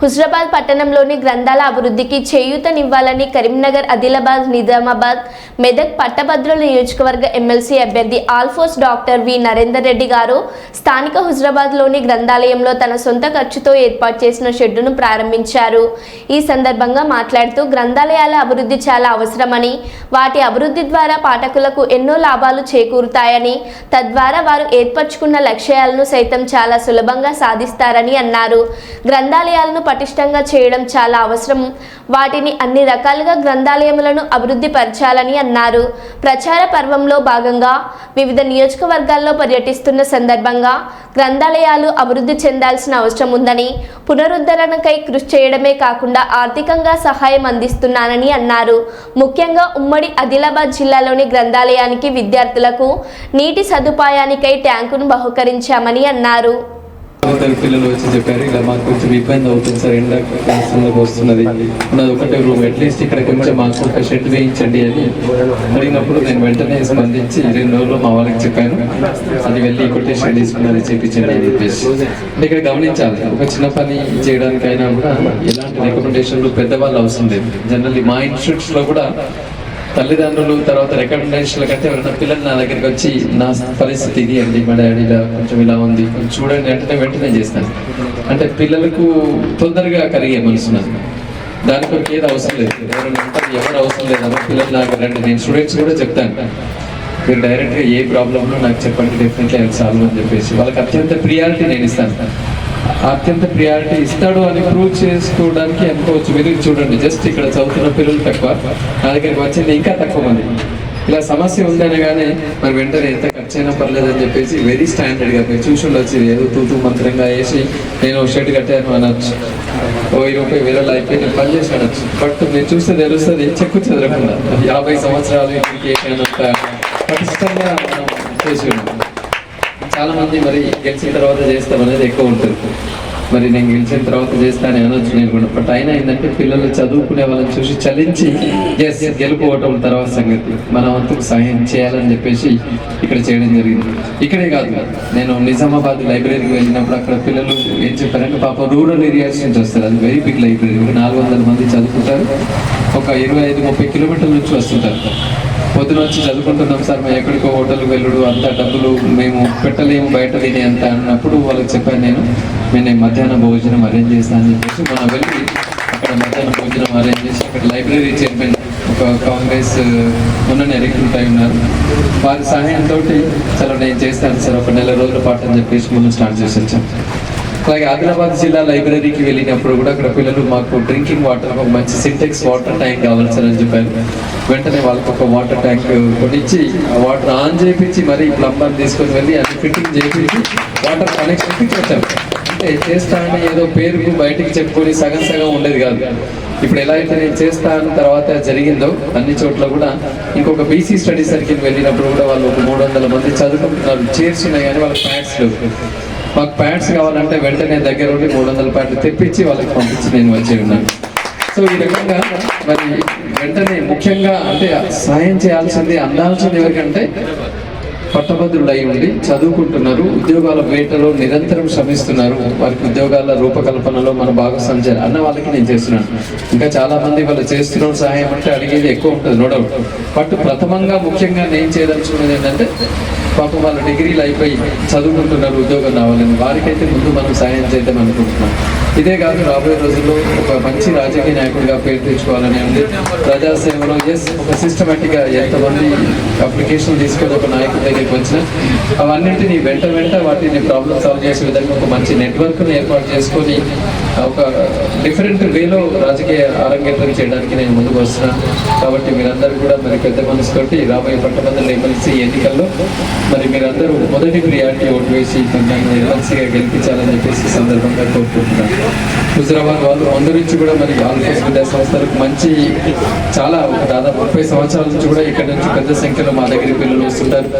హుజరాబాద్ పట్టణంలోని గ్రంథాల అభివృద్ధికి చేయూతనివ్వాలని కరీంనగర్ ఆదిలాబాద్ నిజామాబాద్ మెదక్ పట్టభద్రుల నియోజకవర్గ ఎమ్మెల్సీ అభ్యర్థి ఆల్ఫోస్ డాక్టర్ వి. నరేందర్ రెడ్డి గారు స్థానిక హుజరాబాద్లోని గ్రంథాలయంలో తన సొంత ఖర్చుతో ఏర్పాటు చేసిన షెడ్డును ప్రారంభించారు. ఈ సందర్భంగా మాట్లాడుతూ గ్రంథాలయాల అభివృద్ధి చాలా అవసరమని వాటి అభివృద్ధి ద్వారా పాఠకులకు ఎన్నో లాభాలు చేకూరుతాయని తద్వారా వారు ఏర్పరచుకున్న లక్ష్యాలను సైతం చాలా సులభంగా సాధిస్తారని అన్నారు. గ్రంథాలయాలను పటిష్టంగా చేయడం చాలా అవసరం. వాటిని అన్ని రకాలుగా గ్రంథాలయములను అభివృద్ధి పరచాలని అన్నారు. ప్రచార పర్వంలో భాగంగా వివిధ నియోజకవర్గాల్లో పర్యటిస్తున్న సందర్భంగా గ్రంథాలయాలు అభివృద్ధి చెందాల్సిన అవసరం ఉందని పునరుద్ధరణకై కృషి చేయడమే కాకుండా ఆర్థికంగా సహాయం అందిస్తున్నానని అన్నారు. ముఖ్యంగా ఉమ్మడి ఆదిలాబాద్ జిల్లాలోని గ్రంథాలయానికి విద్యార్థులకు నీటి సదుపాయానికై ట్యాంకును బహుకరించామని అన్నారు. అవతల పిల్లలు వచ్చి చెప్పారు ఇలా మాకు కొంచెం ఇబ్బంది అవుతుంది సార్ ఎండ సందర్భం వస్తున్నది. ఉన్నది ఒకటే రూమ్ అట్లీస్ట్ ఇక్కడ కొంచెం మాకు ఒక షెడ్ వేయించండి అని అడిగినప్పుడు నేను వెంటనే స్పందించి రెండు రోజులు మా వాళ్ళకి చెప్పాను. అది వెళ్ళి కొటేషన్ తీసుకుని అది చేయించండి అని చెప్పేసి. ఇక్కడ గమనించాలి ఒక చిన్న పని చేయడానికైనా కూడా ఎలాంటి రికమెండేషన్లు పెద్దవాళ్ళు అవసరం లేదు. జనరల్లీ మా ఇన్స్టిట్యూట్స్లో కూడా తల్లిదండ్రులు తర్వాత రికమెండేషన్ల కంటే ఎవరైనా పిల్లలు నా దగ్గరికి వచ్చి నా పరిస్థితి ఇది అండి మా డాడీ ఇలా కొంచెం ఇలా ఉంది కొంచెం చూడండి అంటే వెంటనే చేస్తాను. అంటే పిల్లలకు తొందరగా కరిగే మనసు నాకు దాని కొరకు ఏది అవసరం లేదు. ఎవరైనా ఉంటారు ఎవరు అవసరం లేదు పిల్లలు నాకు రండి నేను స్టూడెంట్స్ కూడా చెప్తాను. మీరు డైరెక్ట్గా ఏ ప్రాబ్లంలో నాకు చెప్పండి డెఫినెట్లీ అది సాల్వ్ అని చెప్పేసి. వాళ్ళకి అత్యంత ప్రియారిటీ నేను ఇస్తాను. అత్యంత ప్రియారిటీ ఇస్తాడు అని ప్రూవ్ చేసుకోవడానికి అనుకోవచ్చు. మీరు చూడండి. జస్ట్ ఇక్కడ చదువుతున్న పిల్లలు తక్కువ. నా దగ్గరికి వచ్చింది ఇంకా తక్కువ మంది. ఇలా సమస్య ఉందని కానీ మరి వెంటనే ఎంత ఖర్చు అయినా పర్లేదని చెప్పేసి వెరీ స్టాండర్డ్గా మీరు చూసి ఉండొచ్చు ఏదో తూతూ మంత్రంగా వేసి నేను షర్ట్ కట్టాను అనొచ్చు. ఓ ఇరవై రూపాయి వేరే అయిపోయి నేను పని చేసి అనొచ్చు బట్ మీరు చూస్తే తెలుస్తుంది చెక్కు చెదరకుండా. యాభై సంవత్సరాలు ఇంటికి ఏమైనంత పటిష్టంగా మనం చేసి ఉన్నాం. చాలా మంది మరి గెలిచిన తర్వాత చేస్తాం అనేది ఎక్కువ ఉంటుంది. మరి నేను గెలిచిన తర్వాత చేస్తాను అనొచ్చు నేను కూడా. బట్ అయినా ఏంటంటే పిల్లలు చదువుకునే వాళ్ళని చూసి చలించి ఎస్ గెలుపుకోవటం తర్వాత సంగతి. మన వంతుకు సహాయం చేయాలని చెప్పేసి ఇక్కడ చేయడం జరిగింది. ఇక్కడే కాదు నేను నిజామాబాద్ లైబ్రరీకి వెళ్ళినప్పుడు అక్కడ పిల్లలు ఏం చెప్పారంటే పాప రూరల్ ఏరియాస్ నుంచి వస్తారు. అది వెరీ బిగ్ లైబ్రరీ నాలుగు వందల మంది చదువుకుంటారు. ఒక ఇరవై ఐదు ముప్పై కిలోమీటర్ల నుంచి వస్తుంటారు. పొద్దున వచ్చి చదువుకుంటున్నాం సార్ మేము ఎక్కడికో హోటల్కి వెళ్ళడు అంత డబ్బులు మేము పెట్టలేము బయట తినే అంత అన్నప్పుడు వాళ్ళకి చెప్పాను నేను నేను మధ్యాహ్న భోజనం అరేంజ్ చేస్తాను అని చెప్పేసి మనం వెళ్ళి అక్కడ మధ్యాహ్న భోజనం అరేంజ్ చేసి అక్కడ లైబ్రరీ చైర్మన్ ఒక కాంగ్రెస్ మొన్ననే రిక్రూట్ అయి ఉన్నారు. వారి సహాయంతో చాలా నేను చేస్తాను సార్ ఒక నెల రోజుల పాటు అని చెప్పేసి మనం స్టార్ట్ చేసి వచ్చాం. అలాగే ఆదిలాబాద్ జిల్లా లైబ్రరీకి వెళ్ళినప్పుడు కూడా అక్కడ పిల్లలు మాకు డ్రింకింగ్ వాటర్ ఒక మంచి సింటెక్స్ వాటర్ ట్యాంక్ కావాలి సార్ అని చెప్పారు. వెంటనే వాళ్ళకు ఒక వాటర్ ట్యాంక్ కొనిచ్చి ఆ వాటర్ ఆన్ చేయించి మరి ప్లంబర్ తీసుకొని వెళ్ళి అది ఫిట్టింగ్ చేయించి వాటర్ కనెక్షన్ వచ్చాం అంటే చేస్తా అని ఏదో పేరుకు బయటికి చెప్పుకొని సగం సగం ఉండేది కాదు. ఇప్పుడు ఎలా అయితే నేను చేస్తా తర్వాత జరిగిందో అన్ని చోట్ల కూడా ఇంకొక బీసీ స్టడీ సర్కిల్ వెళ్ళినప్పుడు కూడా వాళ్ళు ఒక మూడు వందల మంది చదువుకుంటున్నారు. చేర్చున్నాయి కానీ వాళ్ళ ప్యాడ్స్ లేవు మాకు ప్యాడ్స్ కావాలంటే వెంటనే దగ్గర ఉండి మూడు వందల ప్యాడ్లు తెప్పించి వాళ్ళకి పంపించి నేను వచ్చి ఉన్నాను. సో ఈ రకంగా మరి వెంటనే ముఖ్యంగా అంటే సహాయం చేయాల్సింది అందాల్సింది ఎవరికంటే పట్టభద్రులు అయి ఉండి చదువుకుంటున్నారు ఉద్యోగాల వేటలో నిరంతరం శ్రమిస్తున్నారు. వారికి ఉద్యోగాల రూపకల్పనలో మన భాగస్వామి చేయాలి అన్న వాళ్ళకి నేను చేస్తున్నాను. ఇంకా చాలా మంది వాళ్ళు చేస్తున్న సహాయం అంటే అడిగేది ఎక్కువ ఉంటుంది నో డౌట్. బట్ ప్రథమంగా ముఖ్యంగా నేను చేయదలుచుకున్నది ఏంటంటే పాపం వాళ్ళ డిగ్రీలు అయిపోయి చదువుకుంటున్నారు ఉద్యోగం రావాలని. వారికైతే ముందు మనం సహాయం చేద్దాం అనుకుంటున్నాం. ఇదే కాదు రాబోయే రోజుల్లో ఒక మంచి రాజకీయ నాయకుడిగా పేరు తెచ్చుకోవాలని ఉంది ప్రజాసేవలో ఎస్ ఒక సిస్టమేటిక్గా ఎంతమంది అప్లికేషన్ తీసుకొని ఒక నాయకుడి దగ్గరికి వచ్చిన అవన్నింటినీ వెంట వెంట వాటిని ప్రాబ్లమ్ సాల్వ్ చేసే విధంగా ఒక మంచి నెట్వర్క్ను ఏర్పాటు చేసుకొని ఒక డిఫరెంట్ వేలో రాజకీయ అరంగేట్రం చేయడానికి నేను ముందుకు వస్తున్నాను కాబట్టి మీరందరూ కూడా మరి పెద్ద మనసుతోటి రాబోయే పట్టభద్రుల ఎమ్మెల్సీ ఎన్నికల్లో మరి మీరందరూ మొదటి ప్రియారిటీ ఓటు వేసి నన్ను ఎమ్మెల్సీగా గెలిపించాలని చెప్పేసి సందర్భంగా కోరుకుంటున్నాను. హుజరాబాద్ వాళ్ళు ముందు నుంచి కూడా మరి ఆల్ఫోస్ విద్యా సంస్థలకు మంచి చాలా ఒక దాదాపు ముప్పై సంవత్సరాల నుంచి కూడా ఇక్కడ నుంచి పెద్ద సంఖ్యలో మా దగ్గర పిల్లలు వస్తుంటారు.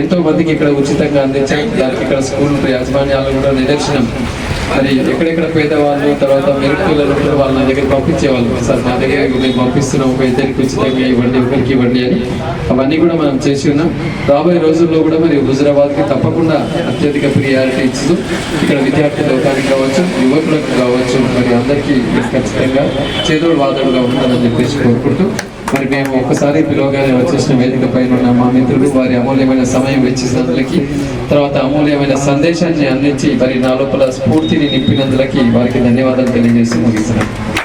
ఎంతో మందికి ఇక్కడ ఉచితంగా అందించారు. దానికి ఇక్కడ స్కూల్ యాజమాన్యాలు కూడా నిదర్శనం. మరి ఎక్కడెక్కడ పేదవాళ్ళు తర్వాత మెరుగు పిల్లలు వాళ్ళ దగ్గర పంపించేవాళ్ళు. సార్ మా దగ్గర మేము పంపిస్తున్నాం ఒక ఇద్దరికి ఉచితంగా ఇవ్వండి ఒకరికి ఇవ్వండి అని. అవన్నీ కూడా మనం చేసి ఉన్నాం. రాబోయే రోజుల్లో కూడా మరి హుజరాబాద్కి తప్పకుండా అత్యధిక ప్రియారిటీ ఇస్తూ ఇక్కడ విద్యార్థి లోకానికి కావచ్చు యువకులకు కావచ్చు మరి అందరికీ ఖచ్చితంగా చేదోడు వాదోడుగా ఉండాలని చెప్పేసి కోరుకుంటూ మరి మేము ఒకసారి పిలవగానే వచ్చేసిన వేదిక పైన ఉన్న మా మిత్రులు వారి అమూల్యమైన సమయం వెచ్చినందులకి తర్వాత అమూల్యమైన సందేశాన్ని అందించి మరి నా లోపల స్ఫూర్తిని నింపినందులకి వారికి ధన్యవాదాలు తెలియజేసి ముగిస్తున్నాను.